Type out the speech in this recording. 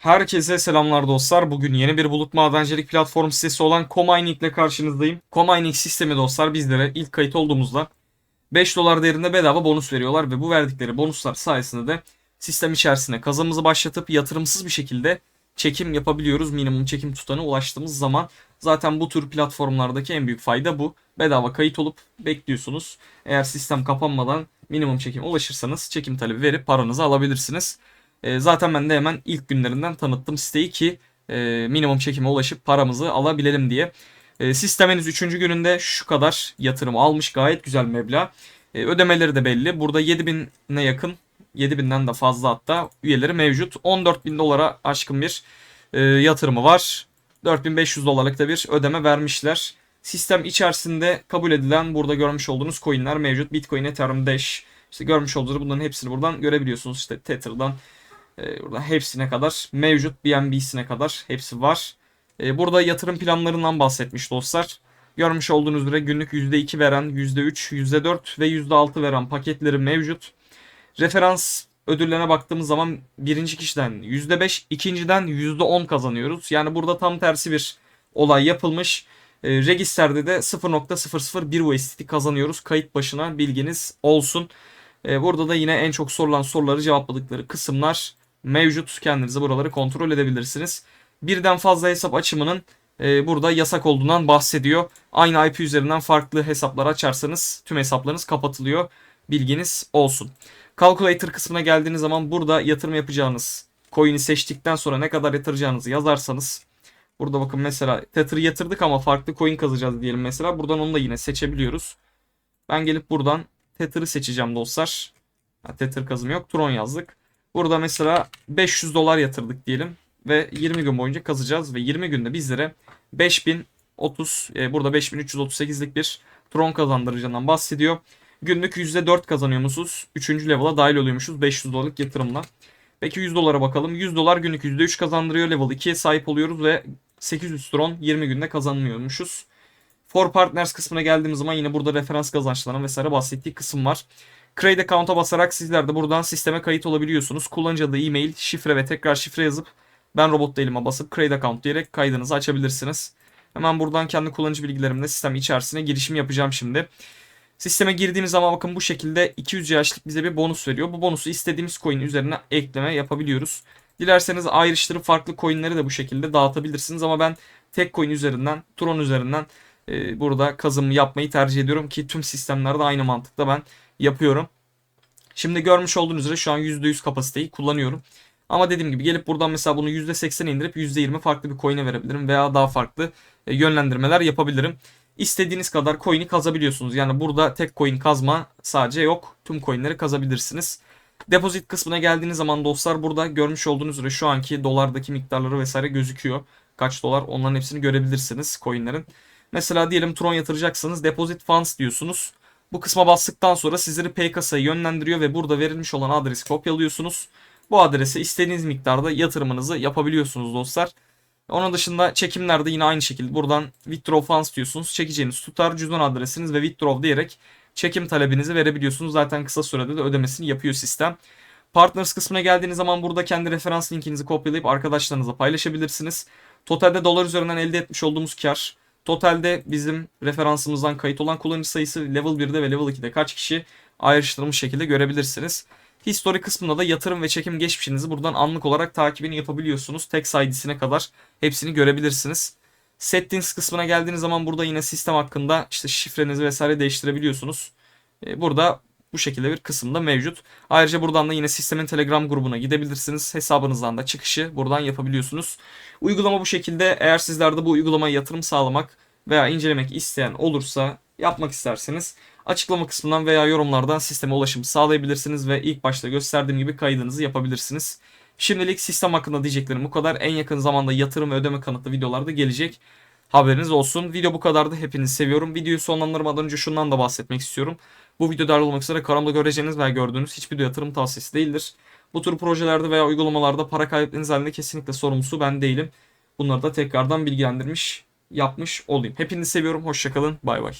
Herkese selamlar dostlar. Bugün yeni bir bulut madencilik platform sitesi olan Comining ile karşınızdayım. Comining sistemi dostlar bizlere ilk kayıt olduğumuzda 5 dolar değerinde bedava bonus veriyorlar ve bu verdikleri bonuslar sayesinde de sistem içerisine kazanımızı başlatıp yatırımsız bir şekilde çekim yapabiliyoruz. Minimum çekim tutanı ulaştığımız zaman zaten bu tür platformlardaki en büyük fayda bu. Bedava kayıt olup bekliyorsunuz. Eğer sistem kapanmadan minimum çekim ulaşırsanız çekim talebi verip paranızı alabilirsiniz. E, zaten ben de hemen ilk günlerinden tanıttım siteyi ki e, minimum çekime ulaşıp paramızı alabilelim diye. E, sistem henüz 3. gününde şu kadar yatırım almış gayet güzel meblağ. E, ödemeleri de belli. Burada 7000'e yakın 7000'den de fazla hatta üyeleri mevcut. 14.000 dolara aşkın bir e, yatırımı var. 4500 dolarlık da bir ödeme vermişler. Sistem içerisinde kabul edilen burada görmüş olduğunuz coinler mevcut. Bitcoin, Ethereum, Dash. İşte görmüş olduğunuz bunların hepsini buradan görebiliyorsunuz. İşte Tether'dan e, burada hepsine kadar mevcut BNB'sine kadar hepsi var. E, burada yatırım planlarından bahsetmiş dostlar. Görmüş olduğunuz üzere günlük %2 veren, %3, %4 ve %6 veren paketleri mevcut. Referans ödüllerine baktığımız zaman birinci kişiden %5, ikinciden %10 kazanıyoruz. Yani burada tam tersi bir olay yapılmış. E, Register'de de 0.001 USDT kazanıyoruz. Kayıt başına bilginiz olsun. E, burada da yine en çok sorulan soruları cevapladıkları kısımlar mevcut. Kendinize buraları kontrol edebilirsiniz. Birden fazla hesap açımının e, burada yasak olduğundan bahsediyor. Aynı IP üzerinden farklı hesaplar açarsanız tüm hesaplarınız kapatılıyor. Bilginiz olsun. Calculator kısmına geldiğiniz zaman burada yatırım yapacağınız coin'i seçtikten sonra ne kadar yatıracağınızı yazarsanız burada bakın mesela Tether'ı yatırdık ama farklı coin kazacağız diyelim mesela. Buradan onu da yine seçebiliyoruz. Ben gelip buradan Tether'ı seçeceğim dostlar. Ha, Tether kazım yok. Tron yazdık. Burada mesela 500 dolar yatırdık diyelim ve 20 gün boyunca kazacağız ve 20 günde bizlere 5030 e, burada 5338'lik bir Tron kazandıracağından bahsediyor. Günlük %4 kazanıyor musunuz? 3. level'a dahil oluyormuşuz 500 dolarlık yatırımla. Peki 100 dolara bakalım. 100 dolar günlük %3 kazandırıyor. Level 2'ye sahip oluyoruz ve 800 Tron 20 günde kazanmıyormuşuz. For Partners kısmına geldiğimiz zaman yine burada referans kazançlarına vesaire bahsettiği kısım var. Create account'a basarak sizler de buradan sisteme kayıt olabiliyorsunuz. Kullanıcı adı, e-mail, şifre ve tekrar şifre yazıp ben robot değilime basıp Create account diyerek kaydınızı açabilirsiniz. Hemen buradan kendi kullanıcı bilgilerimle sistem içerisine girişim yapacağım şimdi. Sisteme girdiğimiz zaman bakın bu şekilde 200 yaşlık bize bir bonus veriyor. Bu bonusu istediğimiz coin üzerine ekleme yapabiliyoruz. Dilerseniz ayrıştırıp farklı coinleri de bu şekilde dağıtabilirsiniz ama ben tek coin üzerinden, Tron üzerinden burada kazım yapmayı tercih ediyorum ki tüm sistemlerde aynı mantıkla ben yapıyorum. Şimdi görmüş olduğunuz üzere şu an %100 kapasiteyi kullanıyorum. Ama dediğim gibi gelip buradan mesela bunu %80'e indirip %20 farklı bir coin'e verebilirim veya daha farklı e, yönlendirmeler yapabilirim. İstediğiniz kadar coin'i kazabiliyorsunuz. Yani burada tek coin kazma sadece yok. Tüm coin'leri kazabilirsiniz. Depozit kısmına geldiğiniz zaman dostlar burada görmüş olduğunuz üzere şu anki dolardaki miktarları vesaire gözüküyor. Kaç dolar onların hepsini görebilirsiniz coin'lerin. Mesela diyelim Tron yatıracaksanız deposit funds diyorsunuz. Bu kısma bastıktan sonra sizleri Paykasa'ya yönlendiriyor ve burada verilmiş olan adresi kopyalıyorsunuz. Bu adrese istediğiniz miktarda yatırımınızı yapabiliyorsunuz dostlar. Onun dışında çekimlerde yine aynı şekilde buradan withdraw funds diyorsunuz. Çekeceğiniz tutar cüzdan adresiniz ve withdraw diyerek çekim talebinizi verebiliyorsunuz. Zaten kısa sürede de ödemesini yapıyor sistem. Partners kısmına geldiğiniz zaman burada kendi referans linkinizi kopyalayıp arkadaşlarınızla paylaşabilirsiniz. Totalde dolar üzerinden elde etmiş olduğumuz kar Totalde bizim referansımızdan kayıt olan kullanıcı sayısı level 1'de ve level 2'de kaç kişi ayrıştırılmış şekilde görebilirsiniz. History kısmında da yatırım ve çekim geçmişinizi buradan anlık olarak takibini yapabiliyorsunuz. Tax ID'sine kadar hepsini görebilirsiniz. Settings kısmına geldiğiniz zaman burada yine sistem hakkında işte şifrenizi vesaire değiştirebiliyorsunuz. Ee, burada bu şekilde bir kısımda mevcut. Ayrıca buradan da yine sistemin Telegram grubuna gidebilirsiniz. Hesabınızdan da çıkışı buradan yapabiliyorsunuz. Uygulama bu şekilde. Eğer sizlerde bu uygulamaya yatırım sağlamak veya incelemek isteyen olursa yapmak isterseniz açıklama kısmından veya yorumlardan sisteme ulaşım sağlayabilirsiniz ve ilk başta gösterdiğim gibi kaydınızı yapabilirsiniz. Şimdilik sistem hakkında diyeceklerim bu kadar. En yakın zamanda yatırım ve ödeme kanıtlı videolar da gelecek. Haberiniz olsun. Video bu kadardı. Hepinizi seviyorum. Videoyu sonlandırmadan önce şundan da bahsetmek istiyorum. Bu video dahil olmak üzere kanalda göreceğiniz veya gördüğünüz hiçbir yatırım tavsiyesi değildir. Bu tür projelerde veya uygulamalarda para kaybettiğiniz halinde kesinlikle sorumlusu ben değilim. Bunları da tekrardan bilgilendirmiş, yapmış olayım. Hepinizi seviyorum. Hoşçakalın. Bay bay.